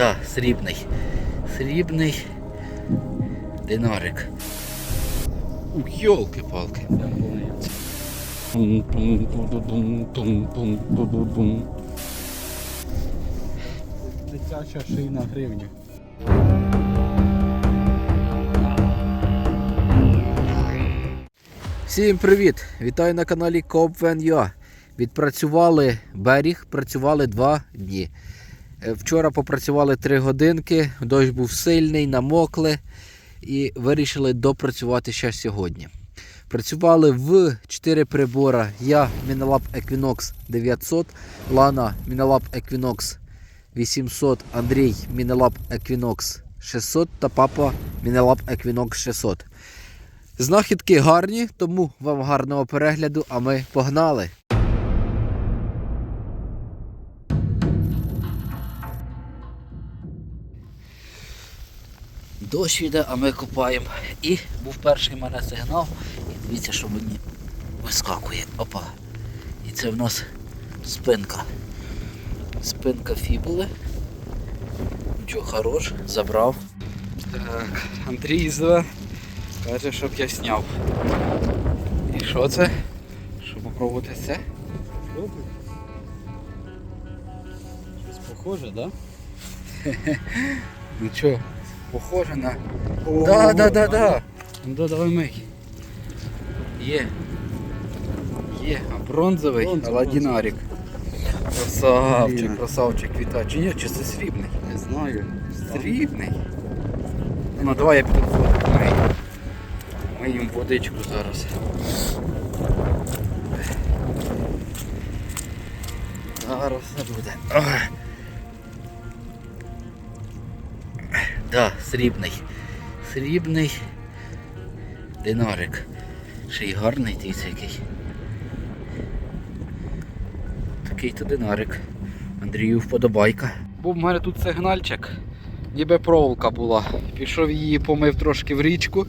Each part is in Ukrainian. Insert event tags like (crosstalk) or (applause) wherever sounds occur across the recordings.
Да, срібний. Срібний динарик. Ух, йолки-палки. Дитяча шийна гривня. Всім привіт! Вітаю на каналі CoopVenUA. Відпрацювали берег, працювали два дні. Е, Вчора попрацювали три годинки, дощ був сильний, намокли і вирішили допрацювати ще сьогодні. Працювали в 4 прибора. Я Minolab Equinox 900, Лана Minolab Equinox 800, Андрій Minolab Equinox 600 та папа Minolab Equinox 600. Знахідки гарні, тому вам гарного перегляду, а ми погнали. Дощ йде, а ми копаємо. І був перший в мене сигнал. І дивіться, що мені вискакує. Опа. І це в нас спинка. Спинка фібули. Нічого хорош, забрав. Так, Андрій зве. Каже, щоб я сняв. І що це? Щоб попробувати це? Щось похоже, да? (laughs) Ну що, похоже на. Да, да, да, да. Ну да, давай мий. Є. Є. А бронзовий Аладдінарик. Красавчик, красавчик, вітаю. Чи ні, чи це срібний? Не знаю. Срібний. Ну давай я піду фото мию. Миємо водичку зараз. Зараз все буде. Да, срібний. Срібний динарик. Ще й гарний дивіться який. Такий то динарик. Андрію вподобайка. Був в мене тут сигнальчик, ніби проволока була. Пішов її, помив трошки в річку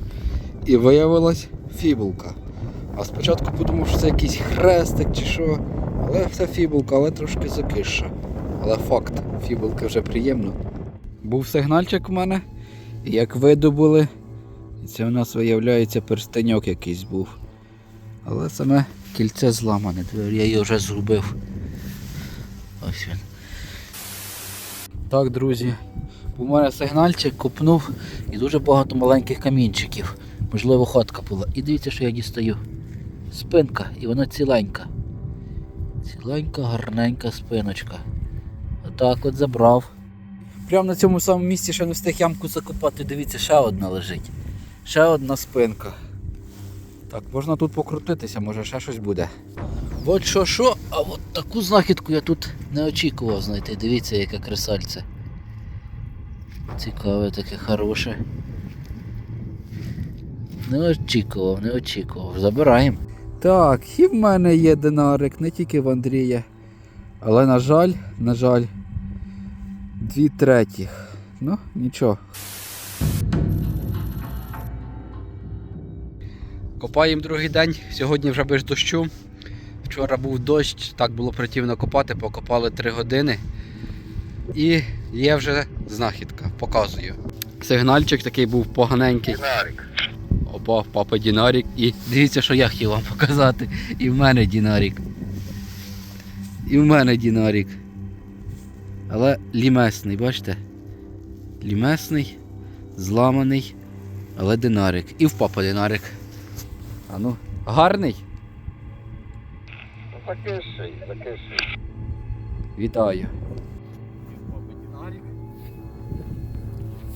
і виявилась фібулка. А спочатку подумав, що це якийсь хрестик чи що. Але це фібулка, але трошки закиша. Але факт, фібулка вже приємно. Був сигнальчик у мене, як видобули, це у нас виявляється перстеньок якийсь був. Але саме кільце зламане. Я її вже згубив. Ось він. Так, друзі, у мене сигнальчик купнув І дуже багато маленьких камінчиків. Можливо, хатка була. І дивіться, що я дістаю. Спинка, і вона ціленька. Ціленька, гарненька спиночка. Отак от забрав. Прямо на цьому самому місці ще не встиг ямку Закопати, дивіться, ще одна лежить. Ще одна спинка. Так, можна тут покрутитися, може ще щось буде. От що що, а от таку знахідку я тут не очікував знайти. Дивіться, яке кресальце. Цікаве, таке хороше. Не очікував, не очікував. Забираємо. Так, і в мене є динарик, не тільки в Андрія. Але, на жаль, на жаль, дві третіх. Ну, нічого. Копаємо другий день, сьогодні вже без дощу. Вчора був дощ, так було противно копати, покопали 3 години. І є вже знахідка, показую. Сигнальчик такий був поганенький. Опа, папа Дінарік і Дивіться, що я хотів вам (laughs) показати. І в мене Дінарік. І в мене Дінарік. Але лімесний, бачите? Лімесний, зламаний, але динарик. І в папа динарик. А ну, гарний. Закиший, закиший. Вітаю.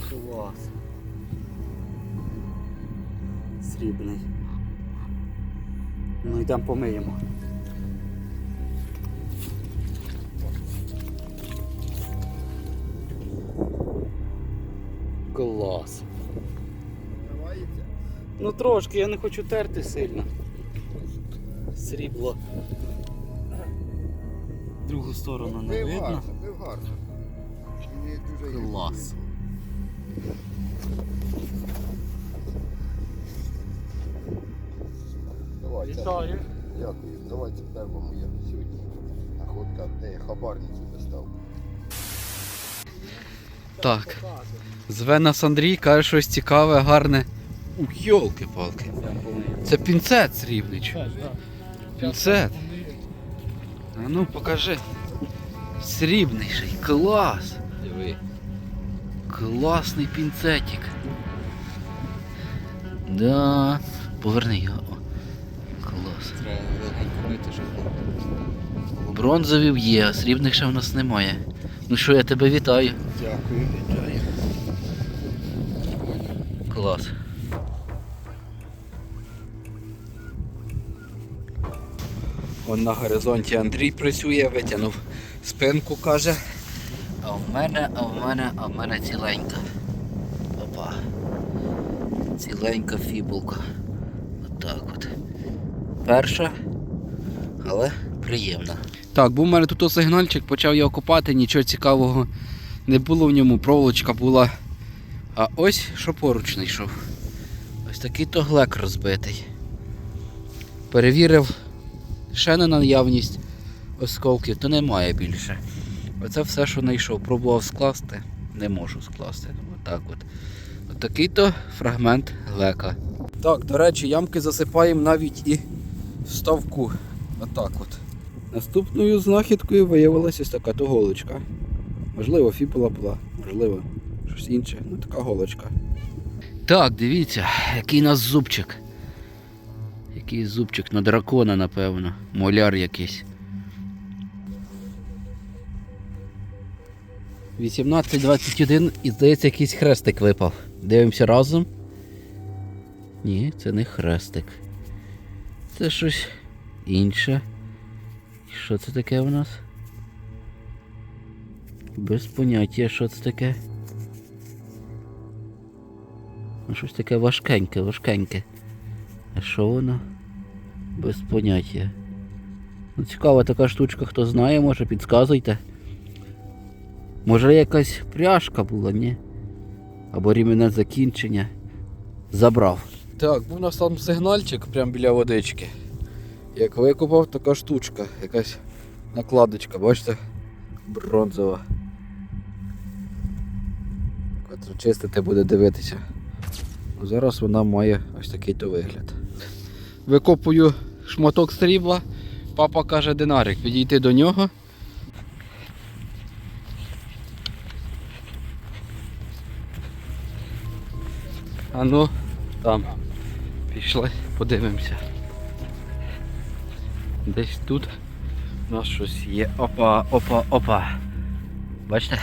Клас. Срібний. Ну йдемо помиємо. Клас. Ну трошки, я не хочу терти сильно. Срібло. Другу сторону не Бив видно. гарно, бив гарно. Мені дуже їх Клас. Вітаю. Дякую. Давайте перша моя сьогодні. Находка, де я хабарницю достав. Так. Зве нас Андрій, каже щось цікаве, гарне. Ух, йолки-палки. Це пінцет срібнич. Пінцет. А ну покажи. Срібніший. Клас. Диви. Класний пінцетик. Да. Поверни його. Клас. Треба щоб Бронзовів є, а срібних ще в нас немає. Ну що, я тебе вітаю. Дякую, вітаю. Клас. Он на горизонті Андрій працює, витягнув спинку, каже. А в мене, а в мене, а в мене ціленька. Опа. Ціленька фібулка. Отак от. Перша, але приємна. Так, був у мене тут сигнальчик, почав його копати, нічого цікавого не було в ньому, проволочка була. А ось що поруч знайшов. Ось такий то глек розбитий. Перевірив ще на наявність осколків, то немає більше. Оце все, що знайшов. Пробував скласти, не можу скласти. Отак от. От такий то фрагмент глека. Так, до речі, ямки засипаємо навіть і в ставку. Отак от. Наступною знахідкою виявилася ось така то голочка. Можливо, фібула була, можливо, щось інше. Ну така голочка. Так, дивіться, який у нас зубчик. Який зубчик на дракона, напевно. Моляр якийсь. 18-21 і здається якийсь хрестик випав. Дивимося разом. Ні, це не хрестик. Це щось інше. Що це таке у нас? Без поняття, що це таке. Ну, щось таке важкеньке, важкеньке. А що воно? Без поняття. Ну, цікава така штучка, хто знає, може підказуйте. Може якась пряжка була, ні? Або рівне закінчення. Забрав. Так, був у нас там сигнальчик прямо біля водички. Як викопав, така штучка, якась накладочка, бачите? Бронзова. Котру чистити буде дивитися. Зараз вона має ось такий то вигляд. Викопую шматок срібла. Папа каже динарик, підійти до нього. А ну, там. Пішли, подивимося. Десь тут у нас щось є. Опа, опа, опа. Бачите?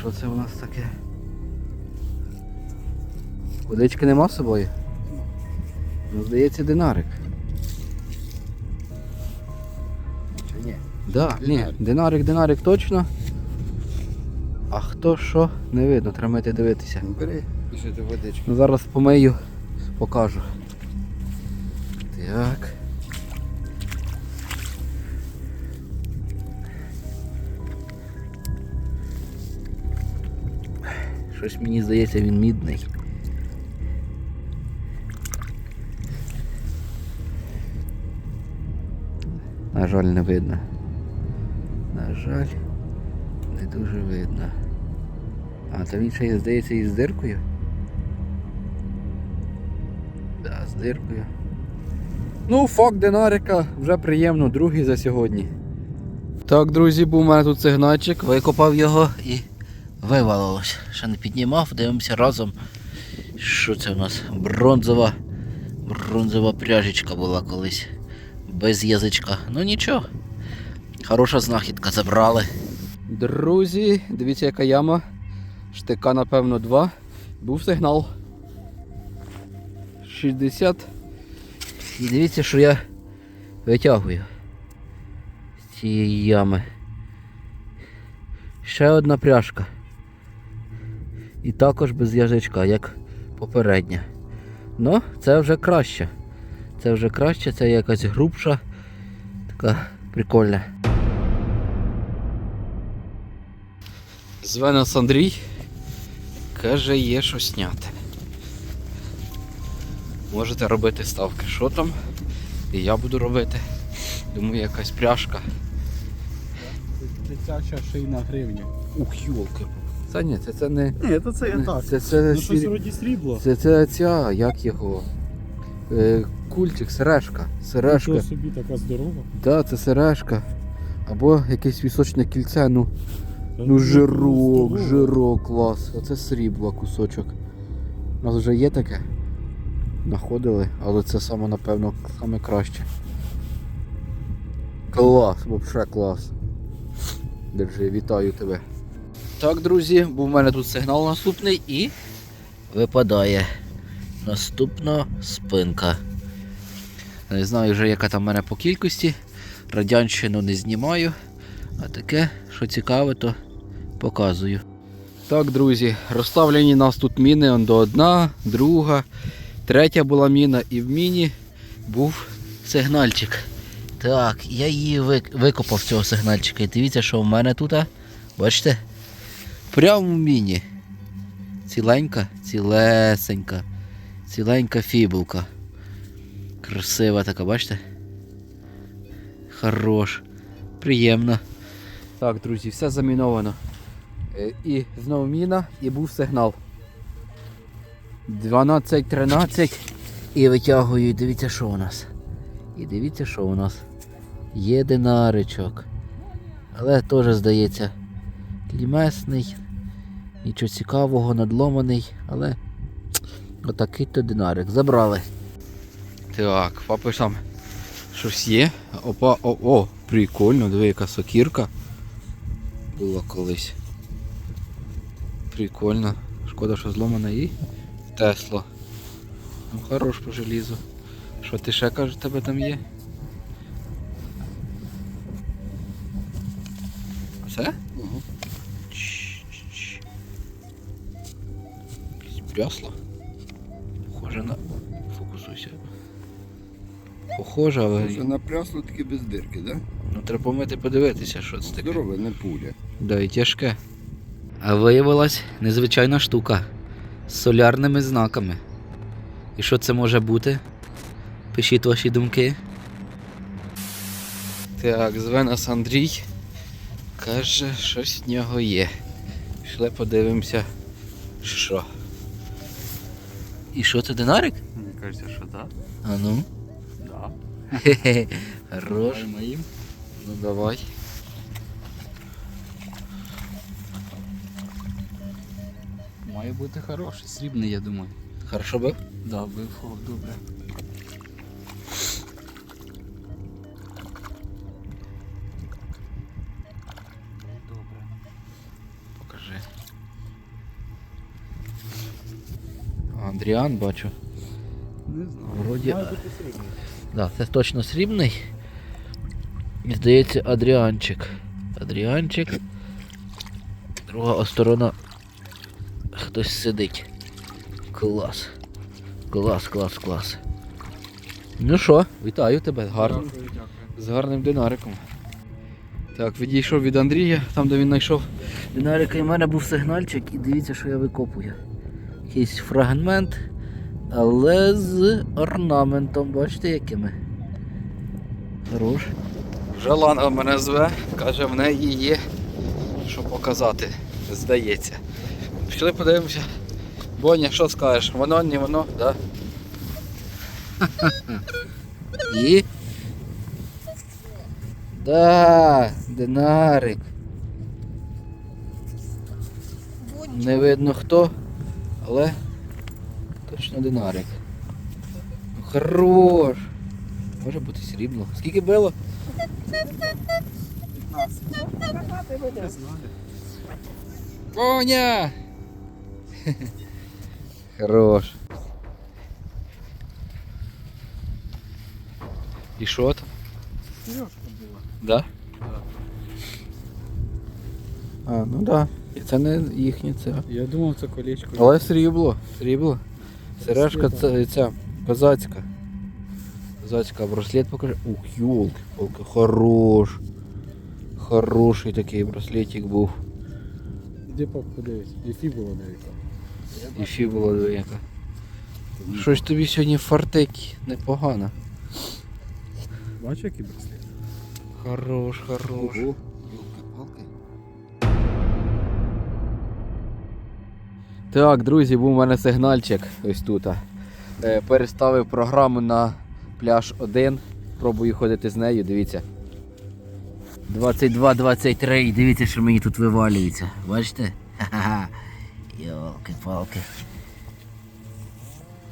Що це у нас таке? Водички нема з собою? Ну, здається, динарик. Чи ні? Да, ні, Динарик. динарик, точно. А хто що, не видно, треба йти дивитися. Ну, Бери, пішли до водички. Ну, зараз помию, покажу. Так. Щось мені здається, він мідний. На жаль, не видно. На жаль, не дуже видно. А, то він ще здається, із диркою. Да, з диркою. Ну, факт динарика вже приємно, другий за сьогодні. Так, друзі, був у мене тут сигнальчик, викопав його і вивалилось. Ще не піднімав, дивимося разом. Що це у нас? Бронзова. Бронзова пряжечка була колись. Без язичка. Ну нічого. Хороша знахідка забрали. Друзі, дивіться, яка яма. Штика, напевно, 2. Був сигнал. 60. І дивіться, що я витягую з цієї ями. Ще одна пряжка. І також без язичка, як попередня. Ну, це вже краще. Це вже краще, це якась грубша, така прикольна. Зве нас Андрій. Каже, є що сняти. Можете робити ставки, що там. І я буду робити. Думаю, якась пряжка. Летяча шийна гривня. Ух, йолки. Це ні, це, це не. Ні, то це я так. Це, це, Ну щось вроді срібло. це, це ця, як його. Е, кульчик, сережка. Сережка. Нічого собі така здорова. Да, це сережка. Або якесь вісочне кільце, ну, Та ну жирок, жирок, клас. Оце срібло кусочок. У нас вже є таке. Находили, але це саме, напевно, саме краще. Клас, взагалі клас. Держи, вітаю тебе. Так, друзі, був в мене тут сигнал наступний і випадає. Наступна спинка. Не знаю вже, яка там в мене по кількості. Радянщину не знімаю. А таке, що цікаве, то показую. Так, друзі, розставлені нас тут міни до одна, друга, третя була міна і в міні був Сигнальчик. Так, я її викопав цього сигнальчика. І дивіться, що в мене тут. Бачите? Прямо в міні. Ціленька, цілесенька. Ціленька фібулка. Красива така, бачите? Хорош. Приємно. Так, друзі, все заміновано. Е, І знову міна, і був сигнал. 12-13. І витягую, і дивіться, що у нас. І дивіться, що у нас. Є динаричок. Але теж, здається, лімесний. Нічого цікавого, надломаний, але отакий то динарик. Забрали. Так, папи там щось є. Опа, о, о, прикольно, диви, яка сокірка. Була колись. Прикольно. Шкода, що зломана і Тесло. Ну хорош по желізу. Що ти ще кажеш, тебе там є? Все? Угу. Якесь. Похоже на. Фокусуйся. Похоже, але. Це напрясло таки без дирки, да? Ну треба помити подивитися, що це таке. Здорове, не пуля. Да, і тяжке. А виявилась незвичайна штука з солярними знаками. І що це може бути? Пишіть ваші думки. Так, зве нас Андрій. Каже, щось в нього є. Пішли подивимося, що. І що це динарик? Мені кажеться, що так. А ну. Да. Хе-хе. Хорош. моїм. Ну давай. Має бути хороший, срібний, я думаю. Хорошо бив? Да, бив добре. Добре. Андріан бачу. Не знаю. Вроді. Має бути срібний. Да, це точно срібний. І здається, Адріанчик. Адріанчик. Друга сторона. Хтось сидить. Клас. Клас, клас, клас. Ну що, вітаю тебе, гарно. З гарним динариком. Так, відійшов від Андрія, там де він знайшов. Динарика і в мене був сигнальчик, і дивіться, що я викопую. Якийсь фрагмент, але з орнаментом. Бачите якими? Хорош. Вже Ланга мене зве, каже, в неї є що показати, здається. Пішли подивимося. Боня, що скажеш? Воно, не воно, да? (laughs) І. Да, динарик. Не видно хто, але точно динарик. Ну, Хорош. Може бути срібло. Скільки було? Не знаю. Боня! Хорош. І що там? Сережка була. Да. А, ну да. І це не їхнє це. Я думав, це колечко. Але срібло, срібло. Сережка це ця козацька. Козацька браслет покажи. Ух, йолки, палки хорош. Хороший такий браслетик був. Іди пап, подивись. І фібула навіка. І фібула двояка. Щось тобі сьогодні фартекі непогано. Бачиш, який браслет? Хорош, хорош. Ого, Так, друзі, був у мене сигнальчик ось тут. Е, переставив програму на пляж 1. Пробую ходити з нею, дивіться. 22-23, дивіться, що мені тут вивалюється. Бачите? Ха-ха. Йолки-палки.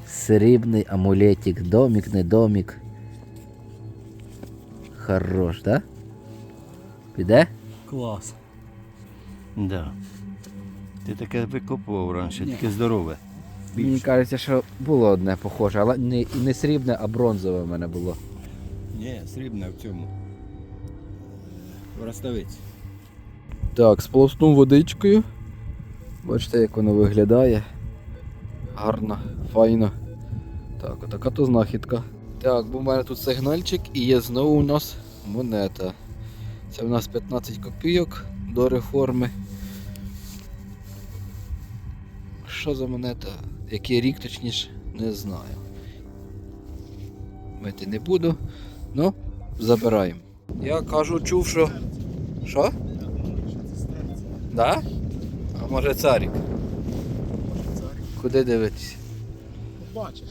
Срібний амулетик, домик, не домик. Хорош, да? Піде? Клас. Да. Ти таке викопував раніше, таке здорове. Мені кажеться, що було одне похоже, але не, не срібне, а бронзове в мене було. Ні, срібне в цьому. В Роставиці. Так, сполоснув водичкою. Бачите, як воно виглядає. Гарно, файно. Так, отака то знахідка. Так, бо в мене тут сигнальчик і є знову у нас монета. Це в нас 15 копійок до реформи. Що за монета? Який рік точніше, не знаю. Мити не буду. Ну, забираємо. Я кажу, чув, що. Що? Да? А може царик? Куди дивитися? Бачиш.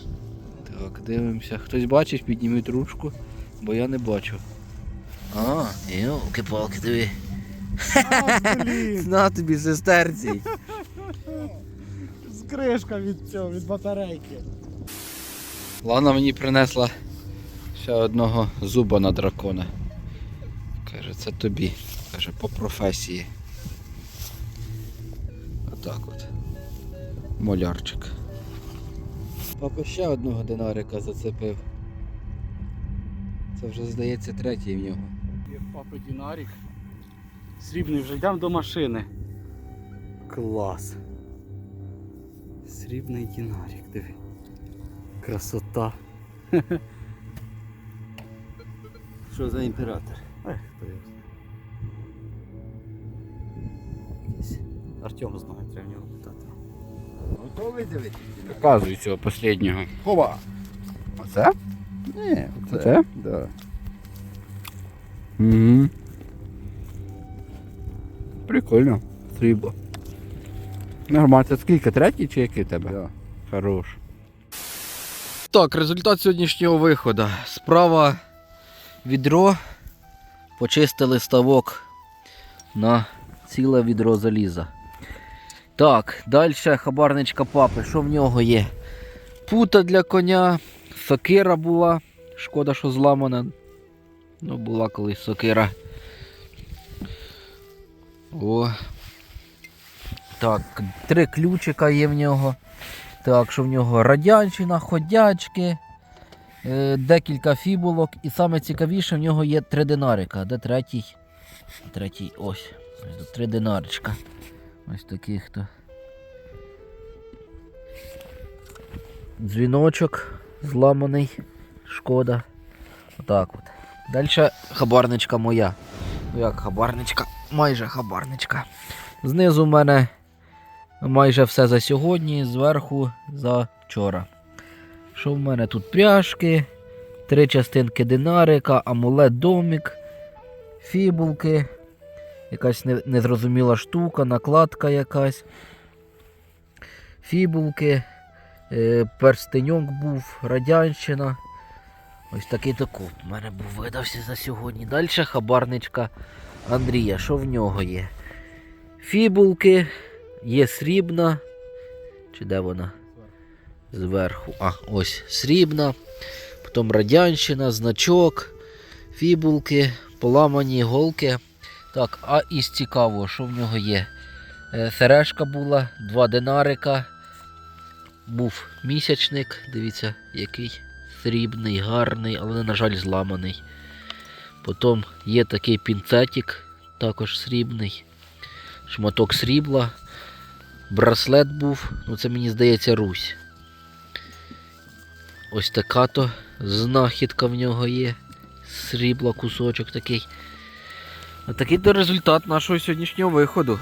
Так, дивимося. Хтось бачить, підніміть ручку, бо я не бачу. А, йолки-палки, диви. Блін, (laughs) На тобі, сестерці. Скришка від цього, від батарейки. Лана мені принесла ще одного зуба на дракона. Каже, це тобі. Каже, по професії. Отак от. Молярчик. Папа ще одного динарика зацепив. Це вже здається третій в нього. Є в папи Дінарік. Срібний вже йдемо до машини. Клас. Срібний Дінарік, диви. Красота. (laughs) Що за імператор? Ех, хто його знає. Якийсь Артем знає, треба в нього питати. Готовий дивитися? Показую цього останнього. Хова. Оце? Ні, Це? Да. Угу. Прикольно. Срібло. Нормально. Це скільки? Третій чи який тебе? Да. Хорош. Так, результат сьогоднішнього виходу. Справа відро. Почистили ставок на ціле відро заліза. Так, далі хабарничка папи. Що в нього є? Пута для коня, сокира була. Шкода, що зламана. Ну, була колись сокира. О. Так, три ключика є в нього. Так, що в нього радянщина, ходячки, е, декілька фібулок. І саме цікавіше, в нього є три динарика. Де третій? Третій ось. Три динаричка. Ось таких то. Дзвіночок зламаний. Шкода. Отак от. Далі хабарничка моя. Ну як хабарничка? Майже хабарничка. Знизу в мене майже все за сьогодні, зверху за вчора. Що в мене тут пряжки, три частинки динарика, амулет домик, фібулки, якась незрозуміла штука, накладка якась. Фібулки, е, перстеньок був, радянщина. Ось такий докуп у мене був видався за сьогодні. Далі хабарничка Андрія. Що в нього є? Фібулки, є срібна. Чи де вона? Зверху. А, ось срібна. Потім радянщина, значок, фібулки, поламані голки. Так, а із цікавого, що в нього є? Е, Сережка була, два динарика. Був місячник, дивіться, який срібний, гарний, але, на жаль, зламаний. Потім є такий пінцетик, також срібний. Шматок срібла. Браслет був, ну це мені здається Русь. Ось така то знахідка в нього є. Срібла кусочок такий. А такий то результат нашого сьогоднішнього виходу.